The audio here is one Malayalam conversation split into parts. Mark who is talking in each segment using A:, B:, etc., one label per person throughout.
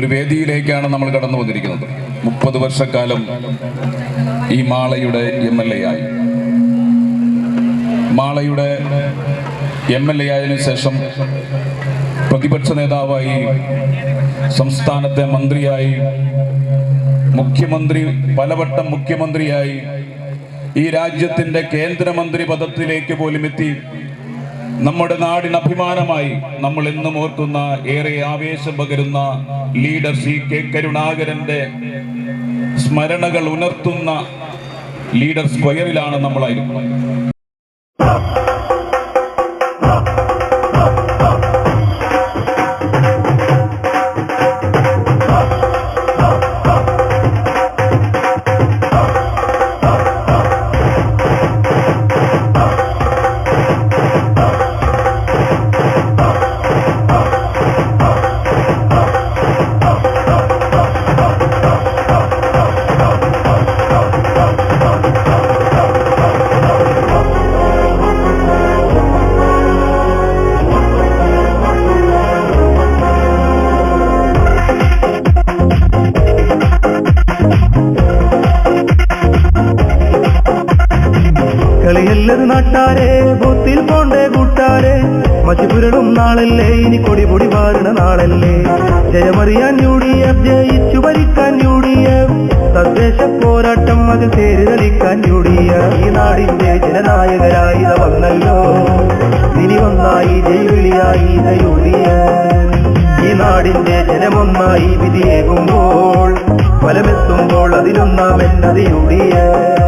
A: ഒരു വേദിയിലേക്കാണ് നമ്മൾ കടന്നു വന്നിരിക്കുന്നത്. മുപ്പത് വർഷക്കാലം ഈ മാളയുടെ എം എൽ എ ആയി. മാളയുടെ എം എൽ എ ആയതിനു ശേഷം പ്രതിപക്ഷ നേതാവായി സംസ്ഥാനത്തെ മന്ത്രിയായി മുഖ്യമന്ത്രി പലവട്ടം മുഖ്യമന്ത്രിയായി ഈ രാജ്യത്തിന്റെ കേന്ദ്രമന്ത്രി പദത്തിലേക്ക് പോലും എത്തി നമ്മുടെ നാടിന് അഭിമാനമായി നമ്മൾ എന്നും ഓർക്കുന്ന ഏറെ ആവേശം പകരുന്ന ലീഡർ സി കെ കരുണാകരന്റെ സ്മരണകൾ ഉണർത്തുന്ന ലീഡർ സ്ക്വയറിലാണ് നമ്മളായിരിക്കുന്നത്.
B: കളിയല്ലത് നാട്ടാരെ ബൂത്തിൽ പോണ്ടേ കൂട്ടാരെ. മഷിപുരടും നാളല്ലേ ഇനി കൊടി പൊടി വാരണ നാളല്ലേ. ജയമറിയാൻ യു ഡി എഫ് ജയിച്ചു ഭരിക്കാൻ യു ഡി എഫ് തദ്ദേശ പോരാട്ടം അത് തേര് കളിക്കാൻ യു ഡി എഫ് ഈ നാടിന്റെ ജനനായകരായി വന്നല്ലോ. ഇനി ഒന്നായി ജൈവിളിയായി ഇത യു ഡി എഫ് ഈ നാടിന്റെ ജനമൊന്നായി വിധിയേകുമ്പോൾ ഫലമെത്തുമ്പോൾ അതിലൊന്നാമെന്നത് യു ഡി എഫ്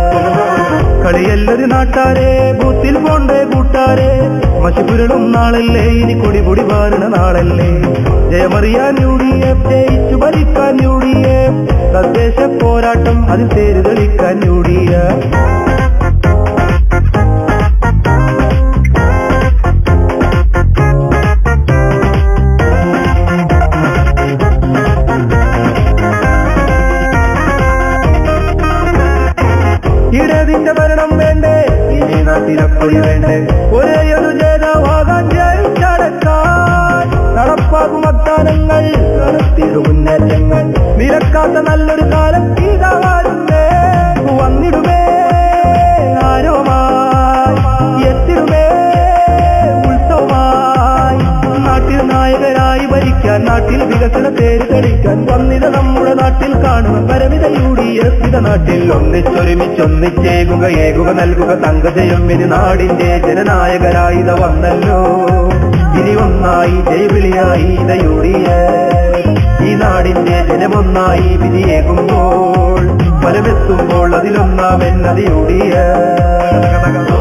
B: കളിയല്ലൊരു നാട്ടാരെ ബൂത്തിൽ പോണ്ടേ കൂട്ടാരെ. മഷിപുരളും നാളല്ലേ ഇനി കൊടി പൊടി നാളല്ലേ. ജയമറിയാൻ യു ജയിച്ചു ഭരിക്കാൻ യു തദ്ദേശ പോരാട്ടം അതിൽ തേര് തെളിക്കാൻ യു ഡി എഫ് ഇടതിന്റെ ഭരണം വേണ്ടേ? ഈ നാട്ടിലപ്പൊടി വേണ്ടേ? ഒരേ ഒരു ജേതാവാകാൻ ജയിച്ചടക്കാൻ നടപ്പാകും അത്താനങ്ങൾ നടത്തിയിടും മുന്നേറ്റങ്ങൾ. നിരക്കാത്ത നല്ലൊരു കാലം ഇതാ വന്നിടുമേ. ആരോമായി നായകരായി ഭരിക്കാൻ നാട്ടിൽ വികസന തേര് തെളിക്കാൻ വന്നിത നമ്മുടെ നാട്ടിൽ കാണും പരമിത യു ഡി എഫ് ഇത നാട്ടിൽ ഒന്നിച്ചൊരുമിച്ചൊന്നിച്ചേകുക ഏകുക നൽകുക തങ്കജയം ഇനി നാടിന്റെ ജനനായകരായി ഇത വന്നല്ലോ. ഇനി ഒന്നായി ജയവിളിയായി ഇത യു ഡി എഫ് ഈ നാടിന്റെ ജനമൊന്നായി വിധിയേകുമ്പോൾ ഫലമെത്തുമ്പോൾ അതിലൊന്നാമെന്നത് യു ഡി എഫ്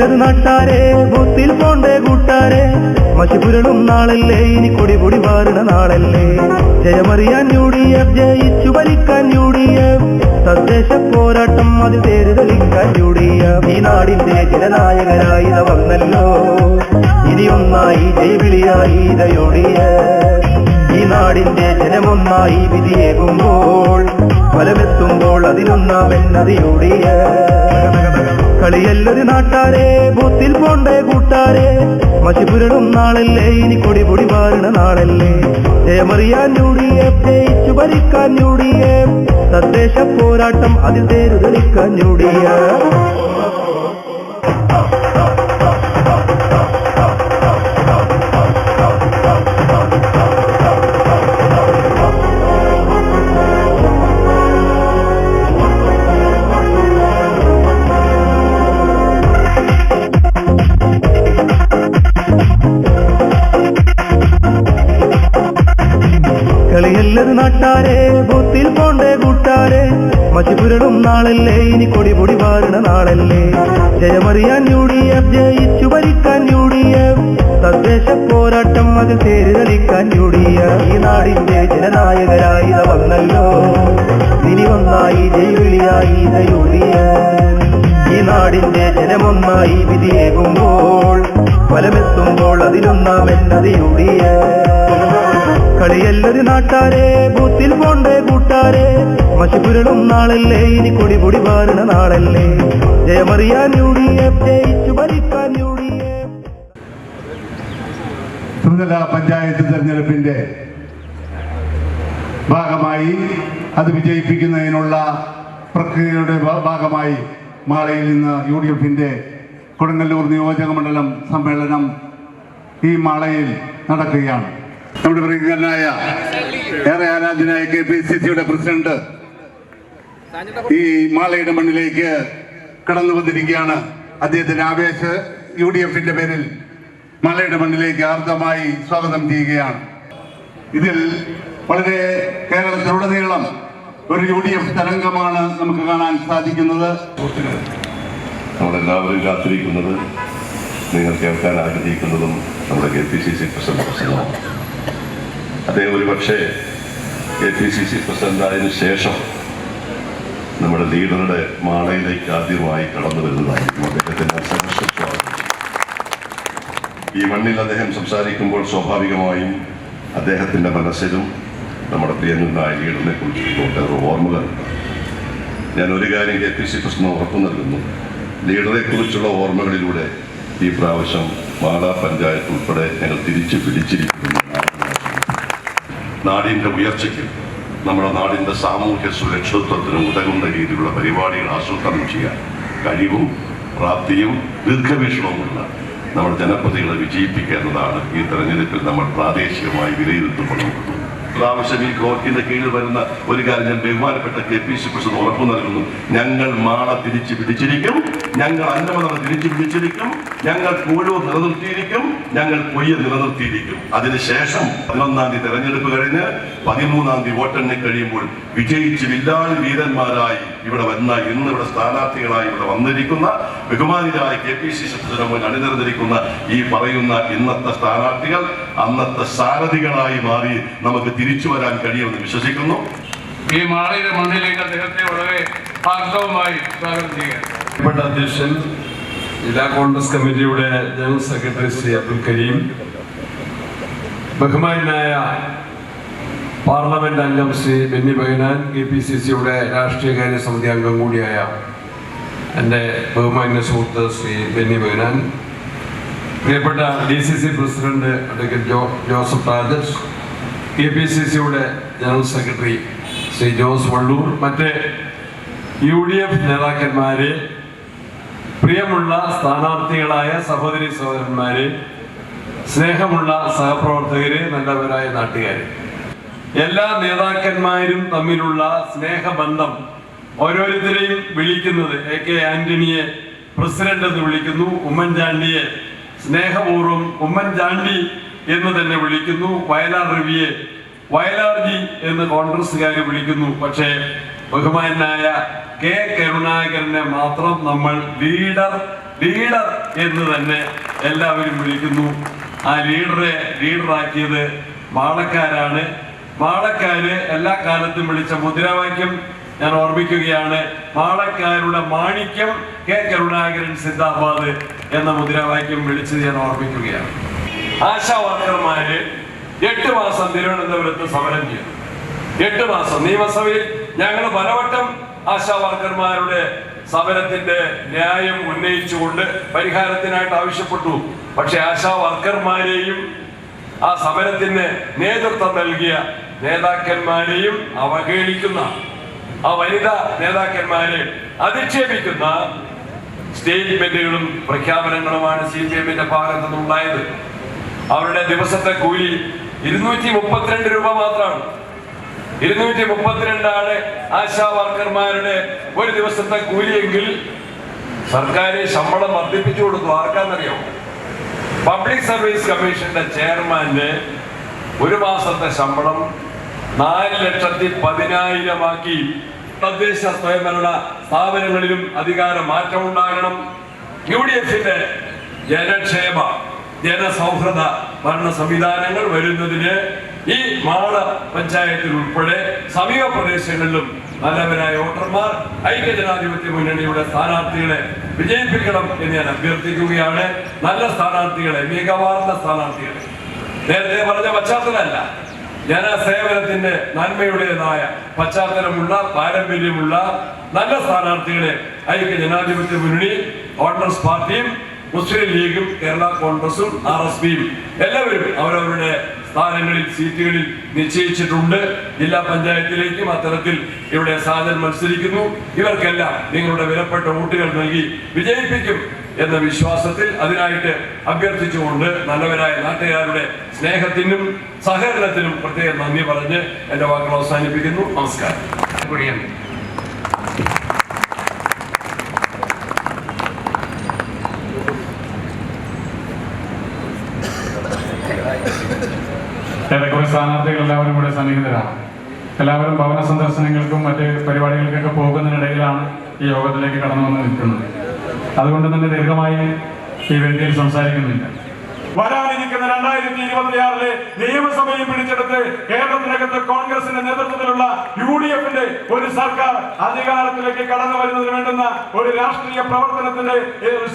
B: കളിയല്ലത് നാട്ടാരെ ബൂത്തിൽ പോണ്ടേ കൂട്ടാരെ. മഷിപുരളും നാളല്ലേ ഇനി കൊടി പൊടി വാരണ നാളല്ലേ. ജയമറിയാൻ യു ഡി എഫ് ജയിച്ചു ഭരിക്കാൻ യു ഡി എഫ്. തദ്ദേശ പോരാട്ടം അതിൽ തേര് തെളിക്കാൻ യു ഡി എഫ്. ഈ നാടിന്റെ ജനനായകരായി വന്നല്ലോ. ഇനി ഒന്നായി ജൈവിളിയായി ഇത യു ഡി എഫ്. ഈ നാടിന്റെ ജനമൊന്നായി വിധിയേകുമ്പോൾ ഫലമെത്തുമ്പോൾ അതിലൊന്നാമെന്നത് യു ഡി എഫ്. കളിയല്ലൊരു നാട്ടാരെ ബൂത്തിൽ പോണ്ടേ കൂട്ടാരെ. മഷിപുരടും നാളല്ലേ ഇനി കൊടി പൊടി വാരണ നാളല്ലേ. ജയമറിയാൻ യു ഡി എഫ് ജയിച്ചു ഭരിക്കാൻ യു തദ്ദേശ പോരാട്ടം അതിൽ തേരുതലിക്കാൻ തെളിക്കാൻ യു ഡി എഫ് നാട്ടാരെ ബൂത്തിൽ പോണ്ടേ കൂട്ടാരെ. മഷിപുരടും നാളല്ലേ ഇനി കൊടി പൊടി വാരണ നാളല്ലേ. ജയമറിയാൻ യു ഡി എഫ് ജയിച്ചു ഭരിക്കാൻ യു ഡി എഫ് തദ്ദേശ പോരാട്ടം അത് തേരുതളിക്കാൻ യു ഡി എഫ് ഈ നാടിന്റെ ജനനായകരായി വന്നല്ലോ. ഇനി ഒന്നായി ജൈവിളിയായി ഡി എഫ് ഈ നാടിന്റെ ജനമൊന്നായി വിധിയേകുമ്പോൾ ഫലമെത്തുമ്പോൾ അതിലൊന്നാം എന്നത് യുടിയ കളിയല്ലൊരു നാട്ടാരെ ബൂത്തിൽ പോണ്ടേ കൂട്ടാരെ. മഷിപുരളും നാളല്ലേ ഇനി കൊടി പൊടി പാറുന്ന നാളല്ലേ. ജയമറിയാൻ ജയിച്ചു ഭരിക്കാൻ
C: ത്രിതല പഞ്ചായത്ത് തെരഞ്ഞെടുപ്പിന്റെ ഭാഗമായി അത് വിജയിപ്പിക്കുന്നതിനുള്ള പ്രക്രിയയുടെ ഭാഗമായി മാളയിൽ നിന്ന് യു ഡി എഫിന്റെ കൊടുങ്ങല്ലൂർ നിയോജക മണ്ഡലം സമ്മേളനം ഈ മാളയിൽ നടക്കുകയാണ്. നമ്മുടെ പ്രിയങ്കരനായ ഏറെ ആരാധനായ കെ പി സി സിയുടെ പ്രസിഡന്റ് ഈ മാളയുടെ മണ്ണിലേക്ക് കടന്നു വന്നിരിക്കുകയാണ്. അദ്ദേഹത്തിന്റെ ആവേശ യു ഡി എഫിന്റെ പേരിൽ മാളയുടെ മണ്ണിലേക്ക് ആർദ്രമായി സ്വാഗതം ചെയ്യുകയാണ്. ഇതിൽ വളരെ കേരളത്തിലുടനീളം ഒരു യു ഡി എഫ് തരംഗമാണ് നമുക്ക് കാണാൻ സാധിക്കുന്നത്.
D: നമ്മളെല്ലാവരും കാത്തിരിക്കുന്നത് നിങ്ങൾ കേൾക്കാൻ ആഗ്രഹിക്കുന്നതും നമ്മുടെ K P C C president പ്രസംഗമാണ് അദ്ദേഹം ഒരു പക്ഷേ കെ പി സി സി പ്രസിഡന്റായതിനു ശേഷം നമ്മുടെ ലീഡറുടെ മാളയിലേക്ക് ആദ്യമായി കടന്നു വരുന്നതായിരിക്കും അദ്ദേഹത്തിന് സഹർഷം സ്വാഗതം. ഈ മണ്ണിൽ അദ്ദേഹം സംസാരിക്കുമ്പോൾ സ്വാഭാവികമായും അദ്ദേഹത്തിന്റെ മനസ്സിലും നമ്മുടെ പ്രിയനായ ലീഡറിനെ കുറിച്ച് ഒട്ടേറെ ഓർമ്മകൾ ഞാൻ ഒരു കാര്യം കെ പി സി പ്രസിഡന്റ് ഉറപ്പു നൽകുന്നു. ലീഡറെ കുറിച്ചുള്ള ഓർമ്മകളിലൂടെ ഈ പ്രാവശ്യം മാള പഞ്ചായത്ത് ഉൾപ്പെടെ ഞങ്ങൾ തിരിച്ചു പിടിച്ചിരിക്കുന്നു നാടിന്റെ ഉയർച്ചയ്ക്കും നമ്മുടെ നാടിന്റെ സാമൂഹ്യ സുരക്ഷിതത്വത്തിനും ഉതകുന്ന രീതിയിലുള്ള പരിപാടികൾ ആസൂത്രണം ചെയ്യാൻ കഴിവും പ്രാപ്തിയും ദീർഘവീക്ഷണവുമുള്ള നമ്മുടെ ജനപ്രതികളെ വിജയിപ്പിക്കുക എന്നതാണ് ഈ തെരഞ്ഞെടുപ്പിൽ നമ്മൾ പ്രാദേശികമായി വിലയിരുത്തുമ്പോൾ പ്രാവശ്യം ഈ കോർട്ടിന്റെ കീഴിൽ വരുന്ന ഒരു കാര്യം ഞാൻ ബഹുമാനപ്പെട്ട കെ പി സി പ്രസിഡന്റ് ഉറപ്പു നൽകുന്നു. ഞങ്ങൾ മാള തിരിച്ചു പിടിച്ചിരിക്കും. ഞങ്ങൾ അന്നമതം തിരിച്ചു പിടിച്ചിരിക്കും. ഞങ്ങൾ പൂഴൂർ നിലനിർത്തിയിരിക്കും. ഞങ്ങൾ പൊയ്യ നിലനിർത്തിയിരിക്കും. അതിനുശേഷം പതിനൊന്നാം തീയതി തെരഞ്ഞെടുപ്പ് കഴിഞ്ഞ് പതിമൂന്നാം തീയതി വോട്ടെണ്ണി കഴിയുമ്പോൾ വിജയിച്ച് വില്ലാളി വീരന്മാരായി ഇവിടെ വന്ന ഇന്ന് ഇവിടെ സ്ഥാനാർത്ഥികളായി ഇവിടെ വന്നിരിക്കുന്ന ബഹുമാനിതരായ കെ പി സി മുന്നിൽ അണിനിരന്നിരിക്കുന്ന ഈ പറയുന്ന ഇന്നത്തെ സ്ഥാനാർത്ഥികൾ അന്നത്തെ സാരഥികളായി മാറി നമുക്ക് തിരിച്ചു വരാൻ കഴിയുമെന്ന് വിശ്വസിക്കുന്നു.
E: ഈ മാളിയുടെ മണ്ണിലേക്ക് അദ്ദേഹത്തെ വളരെ ഹാർദവുമായി സ്വാഗതം
F: പ്രിയപ്പെട്ട അധ്യക്ഷൻ ജില്ലാ കോൺഗ്രസ് കമ്മിറ്റിയുടെ ജനറൽ സെക്രട്ടറി ശ്രീ അബ്ദുൽ കരീം ബഹുമാനായ പാർലമെന്റ് അംഗം Shri Benny Behanan K P C സിയുടെ രാഷ്ട്രീയകാര്യ സമിതി അംഗം കൂടിയായ എന്റെ ബഹുമാന്യ സുഹൃത്ത് ശ്രീ ബെന്നി ബൈനാൻ പ്രിയപ്പെട്ട D C C president advocate Jo Joseph Rajas K P C സിയുടെ ജനറൽ സെക്രട്ടറി ശ്രീ ജോസ് വള്ളൂർ മറ്റ് യു ഡി എഫ് നേതാക്കന്മാരെ പ്രിയമുള്ള സ്ഥാനാർത്ഥികളായ സഹോദരി സഹോദരന്മാരെ സ്നേഹമുള്ള സഹപ്രവർത്തകരെ നല്ലവരായ നാട്ടുകാരെ. എല്ലാ നേതാക്കന്മാരും തമ്മിലുള്ള സ്നേഹബന്ധം ഓരോരുത്തരെയും വിളിക്കുന്നത് എ കെ ആന്റണിയെ പ്രസിഡന്റ് എന്ന് വിളിക്കുന്നു ഉമ്മൻചാണ്ടിയെ സ്നേഹപൂർവം ഉമ്മൻചാണ്ടി എന്ന് തന്നെ വിളിക്കുന്നു വയലാർ രവിയെ വയലാർജി എന്ന് കോൺഗ്രസ്സുകാർ വിളിക്കുന്നു. പക്ഷേ ബഹുമാനായ കെ കരുണാകരനെ മാത്രം നമ്മൾ ലീഡർ ലീഡർ എന്ന് തന്നെ എല്ലാവരും വിളിക്കുന്നു. ആ ലീഡറെ ലീഡറാക്കിയത് മാളക്കാരാണ്. മാളക്കാര് എല്ലാ കാലത്തും വിളിച്ച മുദ്രാവാക്യം ഞാൻ ഓർമ്മിക്കുകയാണ്. പാളക്കാരുടെ മാണിക്യം കെ കരുണാകരൻ സിദ്ധാബാദ് എന്ന മുദ്രാവാക്യം വിളിച്ചത് ഞാൻ ഓർമ്മിക്കുകയാണ്. ആശാവർക്കർമാര് എട്ട് മാസം തിരുവനന്തപുരത്ത് സമരം ചെയ്തു. എട്ട് മാസം നിയമസഭയിൽ ഞങ്ങൾ പലവട്ടം ആശാവർക്കർമാരുടെ സമരത്തിന്റെ ന്യായം ഉന്നയിച്ചുകൊണ്ട് പരിഹാരത്തിനായിട്ട് ആവശ്യപ്പെട്ടു. പക്ഷെ ആശാ വർക്കർമാരെയും ആ സമരത്തിന് നേതൃത്വം നൽകിയ നേതാക്കന്മാരെയും അവഹേളിക്കുന്ന ആ വനിതാ നേതാക്കന്മാരെ അധിക്ഷേപിക്കുന്ന സ്റ്റേറ്റ്മെന്റുകളും പ്രഖ്യാപനങ്ങളുമാണ് സി പി എമ്മിന്റെ ഭാഗത്തു നിന്നുണ്ടായത്. അവരുടെ ദിവസത്തെ കൂലി ഇരുന്നൂറ്റി മുപ്പത്തിരണ്ട് രൂപ മാത്രമാണ്. ഇരുന്നൂറ്റി മുപ്പത്തിരണ്ടാണ് ആശാ വർക്കർമാരുടെ ഒരു ദിവസത്തെ കൂലിയെങ്കിൽ സർക്കാർ ശമ്പളം വർദ്ധിപ്പിച്ചു കൊടുത്തു ആർക്കാന്നറിയോ? പബ്ലിക് സർവീസ് കമ്മീഷന്റെ ചെയർമാന് ഒരു മാസത്തെ ശമ്പളം നാല് ലക്ഷത്തി പതിനായിരമാക്കി തദ്ദേശ സ്വയംഭരണ സ്ഥാപനങ്ങളിലും അധികാര മാറ്റം ഉണ്ടാകണം യു ഡി എഫിന്റെ ജനക്ഷേമ ജനസൗഹൃദ ഭരണ സംവിധാനങ്ങൾ വരുന്നതിന് ഈ മാള പഞ്ചായത്തിൽ ഉൾപ്പെടെ സമീപ പ്രദേശങ്ങളിലും നല്ലവരായ വോട്ടർമാർ ഐക്യജനാധിപത്യ മുന്നണിയുടെ സ്ഥാനാർത്ഥികളെ വിജയിപ്പിക്കണം എന്ന് ഞാൻ അഭ്യർത്ഥിക്കുകയാണ്. നല്ല സ്ഥാനാർത്ഥികളെ മികവാർന്ന സ്ഥാനാർത്ഥികളെ. നേരത്തെ പറഞ്ഞ പശ്ചാത്തലമല്ല. ജനസേവനത്തിന്റെ നന്മയുടേതായ പശ്ചാത്തലമുള്ള പാരമ്പര്യമുള്ള നല്ല സ്ഥാനാർത്ഥികളെ ഐക്യ ജനാധിപത്യ മുന്നണി കോൺഗ്രസ് പാർട്ടിയും മുസ്ലിം ലീഗും കേരള കോൺഗ്രസും ആർ എസ് പിയും എല്ലാവരും അവരവരുടെ സ്ഥാനങ്ങളിൽ സീറ്റുകളിൽ നിശ്ചയിച്ചിട്ടുണ്ട്. ജില്ലാ പഞ്ചായത്തിലേക്കും അത്തരത്തിൽ ഇവിടെ സാധനം മത്സരിക്കുന്നു. ഇവർക്കെല്ലാം നിങ്ങളുടെ വിലപ്പെട്ട വോട്ടുകൾ നൽകി വിജയിപ്പിക്കും. എന്ന വിശ്വാസത്തിൽ അതിനായിട്ട് അഭ്യർത്ഥിച്ചുകൊണ്ട് നല്ലവരായ നാട്ടുകാരുടെ സ്നേഹത്തിനും സഹകരണത്തിനും പ്രത്യേകം നന്ദി പറഞ്ഞ് എന്റെ വാക്കുകൾ അവസാനിപ്പിക്കുന്നു. നമസ്കാരം.
G: ഏറെക്കുറെ സ്ഥാനാർത്ഥികൾ എല്ലാവരും കൂടെ സന്നിഹിതരാണ്. എല്ലാവരും ഭവന സന്ദർശനങ്ങൾക്കും മറ്റ് പരിപാടികൾക്കൊക്കെ പോകുന്നതിനിടയിലാണ് ഈ യോഗത്തിലേക്ക് കടന്നു വന്ന് നിൽക്കുന്നത്. അതുകൊണ്ട് തന്നെ ദീർഘമായി ഈ വേദിയിൽ സംസാരിക്കുന്നില്ല.
H: വരാനിരിക്കുന്ന രണ്ടായിരത്തി ഇരുപത്തിയാറിലെ നിയമസഭയിൽ പിടിച്ചെടുത്ത് കേരളത്തിനകത്ത് കോൺഗ്രസിന്റെ നേതൃത്വത്തിലുള്ള യു ഡി എഫിന്റെ ഒരു സർക്കാർ അധികാരത്തിലേക്ക് കടന്നു വരുന്നതിന് വേണ്ടുന്ന ഒരു രാഷ്ട്രീയ പ്രവർത്തനത്തിന്റെ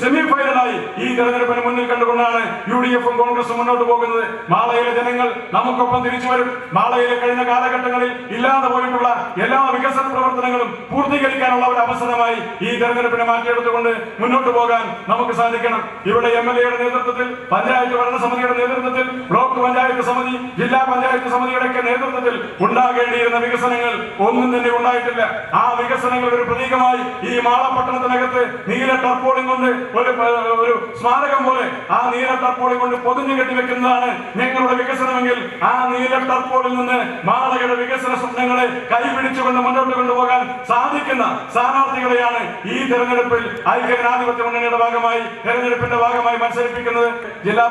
H: സെമി ഫൈനലായി ഈ തെരഞ്ഞെടുപ്പിന് മുന്നിൽ കണ്ടുകൊണ്ടാണ് യു ഡി എഫും കോൺഗ്രസും മുന്നോട്ട് പോകുന്നത്. മാളയിലെ ജനങ്ങൾ നമുക്കൊപ്പം തിരിച്ചു വരും. മാളയിലെ കഴിഞ്ഞ കാലഘട്ടങ്ങളിൽ ഇല്ലാതെ പോയിട്ടുള്ള എല്ലാ വികസന പ്രവർത്തനങ്ങളും പൂർത്തീകരിക്കാനുള്ള ഒരു അവസരമായി ഈ തെരഞ്ഞെടുപ്പിനെ മാറ്റിയെടുത്തുകൊണ്ട് മുന്നോട്ട് പോകാൻ നമുക്ക് സാധിക്കണം. ഇവിടെ എം എൽ എയുടെ നേതൃത്വത്തിൽ പഞ്ചായത്ത് ഭരണസമിതിയുടെ നേതൃത്വത്തിൽ ബ്ലോക്ക് പഞ്ചായത്ത് സമിതി ജില്ലാ പഞ്ചായത്ത് സമിതിയുടെ ഒക്കെ നേതൃത്വത്തിൽ ഉണ്ടാകേണ്ടിയിരുന്ന വികസനങ്ങൾ ഒന്നും തന്നെ ഉണ്ടായിട്ടില്ല. ആ വികസനങ്ങളുടെ ഒരു പ്രതീകമായി ഈ മാളപ്പട്ടണത്തിനകത്ത് നീല ടർപ്പോളിംഗ് കൊണ്ട് ഒരു ഒരു സ്മാരകം പോലെ ആ നീല ടർപ്പോളിംഗ് കൊണ്ട് പൊതിഞ്ഞു കെട്ടിവെക്കുന്നതാണ് ഞങ്ങളുടെ വികസനമെങ്കിൽ ആ നീല ടർപ്പോളിൽ നിന്ന് മാളയുടെ വികസന സ്വപ്നങ്ങളെ കൈപിടിച്ചുകൊണ്ട് മുന്നോട്ട് കൊണ്ടുപോകാൻ സാധിക്കുന്ന സ്ഥാനാർത്ഥികളെയാണ് ഈ തെരഞ്ഞെടുപ്പിൽ ഐക്യജനാധിപത്യ മുന്നണിയുടെ ഭാഗമായി തെരഞ്ഞെടുപ്പിന്റെ ഭാഗമായി മത്സരിപ്പിക്കുന്നത് ജില്ലാ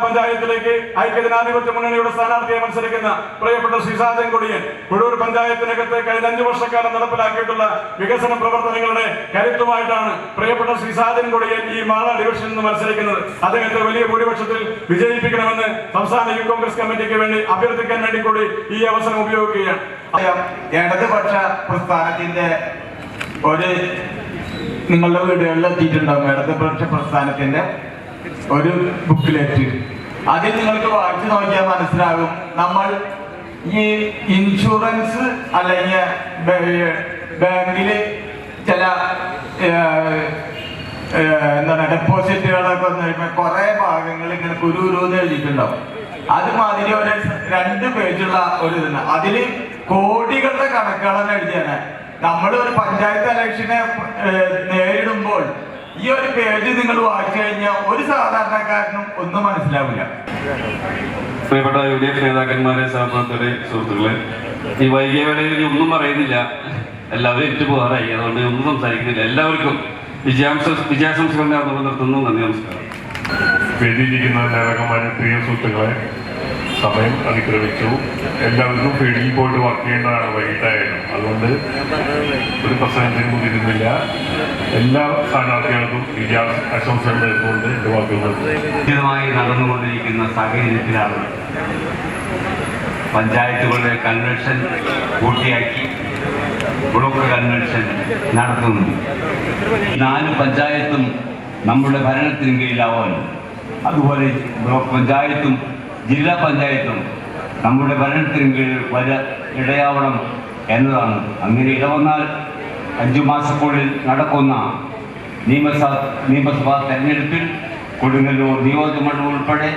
H: പഞ്ചായത്തിലേക്ക് ഐക്യജനാധിപത്യ മുന്നണിയുടെ സ്ഥാനാർത്ഥിയെ മത്സരിക്കുന്ന പ്രിയപ്പെട്ട ശ്രീസാജൻ കുടിയൻ കുഴൂർ പഞ്ചായത്തിനകത്ത് കഴിഞ്ഞ അഞ്ചു വർഷക്കാലം നടപ്പിലാക്കിയിട്ടുള്ള വികസന പ്രവർത്തനങ്ങളുടെ കരുത്തുമായിട്ടാണ് പ്രിയപ്പെട്ട ശ്രീസാജൻ കൊടിയൻ ഈ മാള ഡിവിഷനിൽ നിന്ന് മത്സരിക്കുന്നത്. അദ്ദേഹത്തെ വലിയ ഭൂരിപക്ഷത്തിൽ വിജയിപ്പിക്കണമെന്ന് സംസ്ഥാന യൂത്ത് കോൺഗ്രസ് കമ്മിറ്റിക്ക് വേണ്ടി അഭ്യർത്ഥിക്കാൻ വേണ്ടി കൂടി ഈ അവസരം ഉപയോഗിക്കുകയാണ്.
I: ഇടതുപക്ഷ പ്രസ്ഥാനത്തിന്റെ ഒരു നിങ്ങളുടെ വീടുകളിൽ എത്തിയിട്ടുണ്ടാവും ഇടതുപക്ഷ പ്രസ്ഥാനത്തിന്റെ ഒരു ബുക്കിലെറ്റ് അതിൽ നിങ്ങൾക്ക് വായിച്ചു നോക്കിയാൽ മനസ്സിലാകും. നമ്മൾ ഈ ഇൻഷുറൻസ് അല്ലെങ്കിൽ ബാങ്കിൽ ചില എന്താണ് ഡെപ്പോസിറ്റുകളൊക്കെ വന്നു കഴിയുമ്പോൾ കുറെ ഭാഗങ്ങൾ ഇങ്ങനെ കുരുന്ന് എഴുതിയിട്ടുണ്ടാവും. അതുമാതിരി ഒരു രണ്ട് പേജുള്ള ഒരു ഇതാണ് അതിൽ കോടികളുടെ കണക്കുകളാണ് എഴുതിയാണ് നമ്മൾ ഒരു പഞ്ചായത്ത് ഇലക്ഷനെ നേരിടുമ്പോൾ ഈ ഒരു പേജ് നിങ്ങൾ വായിച്ചു കഴിഞ്ഞാൽ ഒരു സാധാരണക്കാരനും ഒന്നും മനസ്സിലാവില്ല.
J: പ്രിയപ്പെട്ട യു ഡി എഫ് നേതാക്കന്മാരെ സഹപ്രവർത്തകരെ സുഹൃത്തുക്കളെ ഈ വൈകിയ വേളയിൽ ഇനി ഒന്നും പറയുന്നില്ല. എല്ലാവരും ഏറ്റു പോകാറായി. അതുകൊണ്ട് ഒന്നും സംസാരിക്കുന്നില്ല. എല്ലാവർക്കും വിജയാംശ വിജയാശംസകൾ നിർത്തുന്നു. നന്ദി നമസ്കാരം.
K: വേദിയിരിക്കുന്ന നേതാക്കന്മാരെ പ്രിയ സുഹൃത്തുക്കളെ സമയം അതിക്രമിച്ചു. എല്ലാവർക്കും ഫീൽഡിൽ പോയിട്ട് വർക്ക് ചെയ്യേണ്ടതാണ് വൈകിട്ടായാലും. അതുകൊണ്ട് ഒരു പ്രസംഗത്തിന് മുതിരുന്നില്ല എല്ലാ സ്ഥാനാർത്ഥികൾക്കും വിജയ ആശംസകൾ നേർന്നുകൊണ്ട് എന്റെ വാക്കുകൾ
J: ഉചിതമായി നടന്നുകൊണ്ടിരിക്കുന്ന സാഹചര്യത്തിലാണ് പഞ്ചായത്തുകളുടെ കൺവെൻഷൻ പൂർത്തിയാക്കി ബ്ലോക്ക് കൺവെൻഷൻ നടത്തുന്നു നാല് പഞ്ചായത്തും നമ്മുടെ ഭരണത്തിന് കീഴിലാവാനും അതുപോലെ ബ്ലോക്ക് പഞ്ചായത്തും ജില്ലാ പഞ്ചായത്തും നമ്മുടെ ഭരണത്തിന് കീഴിൽ വര ഇടയാവണം എന്നതാണ്. അങ്ങനെ ഇടവന്നാൽ അഞ്ചു മാസക്കുള്ളിൽ നടക്കുന്ന നിയമസഭ നിയമസഭാ തെരഞ്ഞെടുപ്പിൽ കൊടുങ്ങല്ലൂർ നിയോജകമണ്ഡലം ഉൾപ്പെടെ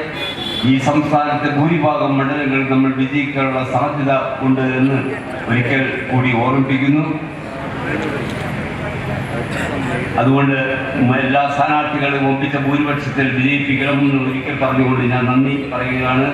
J: ഈ സംസ്ഥാനത്തെ ഭൂരിഭാഗം മണ്ഡലങ്ങളിൽ നമ്മൾ വിജയിക്കാനുള്ള സാധ്യത ഉണ്ട് എന്ന് ഒരിക്കൽ കൂടി ഓർമ്മിപ്പിക്കുന്നു. അതുകൊണ്ട് എല്ലാ സ്ഥാനാർത്ഥികളെയും ഒപ്പിച്ച ഭൂരിപക്ഷത്തിൽ വിജയിപ്പിക്കണമെന്ന് ഒരിക്കൽ പറഞ്ഞുകൊണ്ട് ഞാൻ നന്ദി പറയുകയാണ്.